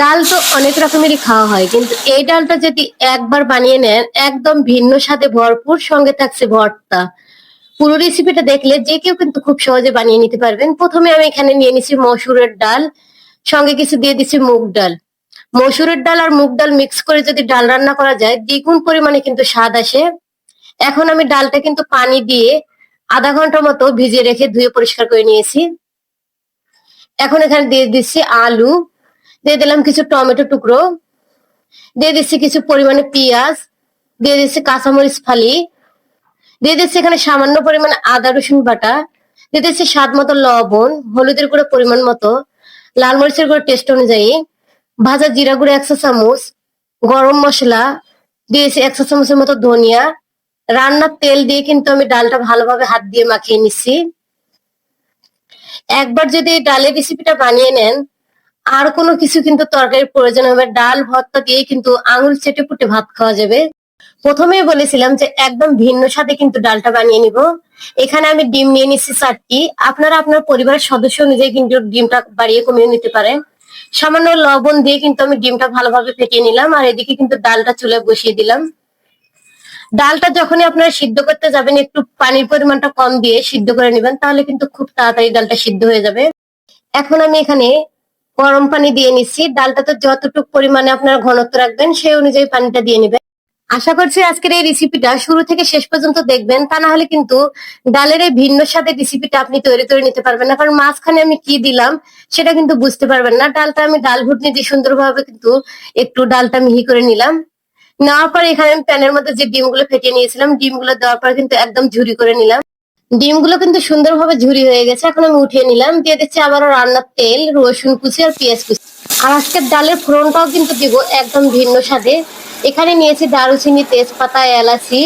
ডাল তো অনেক রকমেরই খাওয়া হয়, কিন্তু এই ডালটা যদি একবার বানিয়ে নেন, একদম ভিন্ন স্বাদে ভরপুর, সঙ্গে থাকছে ভর্তা। পুরো রেসিপিটা দেখলে যে কেউ কিন্তু খুব সহজে বানিয়ে নিতে পারবেন। প্রথমে আমি এখানে নিয়ে নিছি মসুরের ডাল, সঙ্গে কিছু দিয়ে দিচ্ছি মুগ ডাল। মসুরের ডাল আর মুগ ডাল মিক্স করে যদি ডাল রান্না করা যায়, দ্বিগুণ পরিমাণে কিন্তু স্বাদ আসে। এখন আমি ডালটা কিন্তু পানি দিয়ে আধা ঘণ্টার মতো ভিজিয়ে রেখে ধুয়ে পরিষ্কার করে নিয়েছি। এখন এখানে দিয়ে দিচ্ছি আলু দিয়ে দিলাম কিছু টমেটো টুকরো, দিয়ে দিচ্ছি কিছু পরিমাণে পেঁয়াজ, দিয়ে দিচ্ছি কাঁচামরিচ ফালি, দিয়ে দিচ্ছি এখানে সামান্য পরিমাণে আদা রসুন বাটা, দিয়ে দিচ্ছি স্বাদ মতো লবণ, হলুদের গুঁড়ো পরিমাণ মতো, লাল মরিচের গুঁড়ো টেস্ট অনুযায়ী, ভাজা জিরা গুঁড়ো একশো চামচ, গরম মশলা দিয়েছি একশো চামচের মতো ধনিয়া, রান্নার তেল দিয়ে কিন্তু আমি ডালটা ভালোভাবে হাত দিয়ে মাখিয়ে নিচ্ছি। একবার যদি ডালের রেসিপিটা বানিয়ে নেন আর কোনো কিছু কিন্তু তরকারির প্রয়োজন হবে। ডাল, ভর্তা দিয়ে কিন্তু আঙুল চেটে পুটে ভাত খাওয়া যাবে। প্রথমেই বলেছিলাম যে একদম ভিন্ন স্বাদে কিন্তু ডালটা বানিয়ে নিব। এখানে আমি ডিম নিয়ে নিচ্ছি চারটি। আপনারা আপনার পরিবারের সদস্য অনুযায়ী কিন্তু ডিমটা বাড়িয়ে কমিয়ে নিতে পারেন সামান্য লবণ দিয়ে কিন্তু আমি ডিমটা ভালোভাবে ফেটিয়ে নিলাম আর এদিকে কিন্তু ডালটা চুলে বসিয়ে দিলাম। ডালটা যখনই আপনারা সিদ্ধ করতে যাবেন, একটু পানির পরিমাণটা কম দিয়ে সিদ্ধ করে নেবেন, তাহলে কিন্তু খুব তাড়াতাড়ি ডালটা সিদ্ধ হয়ে যাবে। এখন আমি এখানে গরম পানি দিয়ে নিচ্ছি। ডালটা তো যতটুকু পরিমাণে আপনারা ঘনত্ব রাখবেন, সেই অনুযায়ী পানিটা দিয়ে নেবেন। আশা করছি আজকের এই রেসিপিটা শুরু থেকে শেষ পর্যন্ত দেখবেন। তা না হলে কিন্তু ডালের এই ভিন্ন স্বাদের রেসিপিটা আপনি তৈরি করে নিতে পারবেন না। কারণ মাঝখানে আমি কি দিলাম সেটা কিন্তু বুঝতে পারবেন না। ডালটা আমি ডাল ঘুটনি দিয়ে সুন্দরভাবে কিন্তু একটু ডালটা মিহি করে নিলাম। নেওয়ার পর এখানে আমি প্যানের মধ্যে যে ডিমগুলো ফেটিয়ে নিয়েছিলাম, ডিমগুলো দেওয়ার পর কিন্তু একদম ঝুরি করে নিলাম। ডিমগুলো কিন্তু সুন্দরভাবে ঝুরি হয়ে গেছে। এখন আমি উঠিয়ে নিলাম। দিয়ে দিচ্ছি আবারও রান্নার তেল, রসুন কুচি আর পেঁয়াজ কুচি। আর আজকের ডালের ফোড়নটাও কিন্তু দিব একদম ভিন্ন স্বাদে। এখানে নিয়েছি দারুচিনি, তেজপাতা, এলাচি,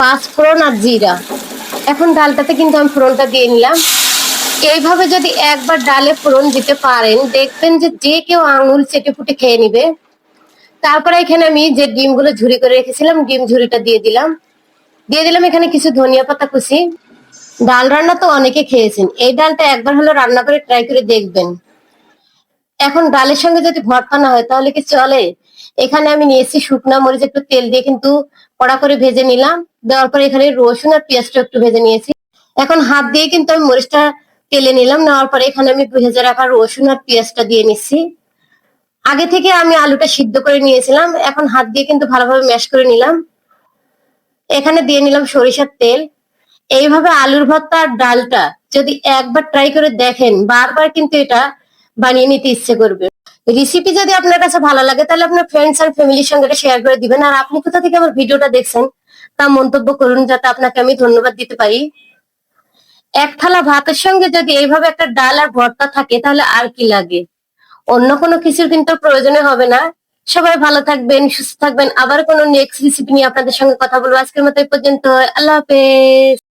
পাঁচ ফোড়ন আর জিরা। এখন ডালটাতে কিন্তু আমি ফোড়নটা দিয়ে নিলাম। এইভাবে যদি একবার ডালে ফোড়ন দিতে পারেন, দেখবেন যে যে কেউ আঙুল চেটে ফুটে খেয়ে নিবে। তারপরে এখানে আমি যে ডিমগুলো ঝুরি করে রেখেছিলাম, ডিম ঝুরিটা দিয়ে দিলাম। দিয়ে দিলাম এখানে কিছু ধনিয়া পাতা কুচি। ডাল রান্না তো অনেকে খেয়েছেন। এই ডালটা একবার হলো রান্না করে ট্রাই করে দেখবেন। এখন ডালের সঙ্গে যদি ভর্তা না হয়, তাহলে কি চলে? এখানে আমি নিয়েছি শুকনা মরিচ, একটু তেল দিয়ে কিন্তু কড়া করে ভেজে নিলাম। দেওয়ার পরে এখানে রসুন আর পেঁয়াজটা একটু ভেজে নিয়েছি। এখন হাত দিয়ে কিন্তু আমি মরিচটা তেলে নিলাম। নেওয়ার পরে এখানে আমি ভেজে রাখা রসুন আর পেঁয়াজটা দিয়ে নিচ্ছি। আগে থেকে আমি আলুটা সিদ্ধ করে নিয়েছিলাম। এখন হাত দিয়ে কিন্তু ভালোভাবে ম্যাশ করে নিলাম। এখানে দিয়ে নিলাম সরিষার তেল। এইভাবে আলুর ভর্তা আর ডালটা যদি একবার ট্রাই করে দেখেন, বারবার কিন্তু এটা বানিয়ে নিতে ইচ্ছে করবে। রেসিপি যদি আপনার কাছে ভালো লাগে, তাহলে আপনার ফ্রেন্ডস আর ফ্যামিলির সঙ্গে শেয়ার করে দিবেন। আর আপনি কোথা থেকে আমার ভিডিওটা দেখছেন, তা মন্তব্য করুন, যাতে আপনাকে আমি ধন্যবাদ দিতে পারি। এক থালা ভাতের সঙ্গে যদি এইভাবে একটা ডাল আর ভর্তা থাকে, তাহলে আর কি লাগে? অন্য কোনো কিছুর কিন্তু প্রয়োজনে হবে না। সবাই ভালো থাকবেন, সুস্থ থাকবেন। আবার কোনো নেক্সট রেসিপি নিয়ে আপনাদের সঙ্গে কথা বলব। আজকের মতো পর্যন্ত। আল্লাহ হাফেজ।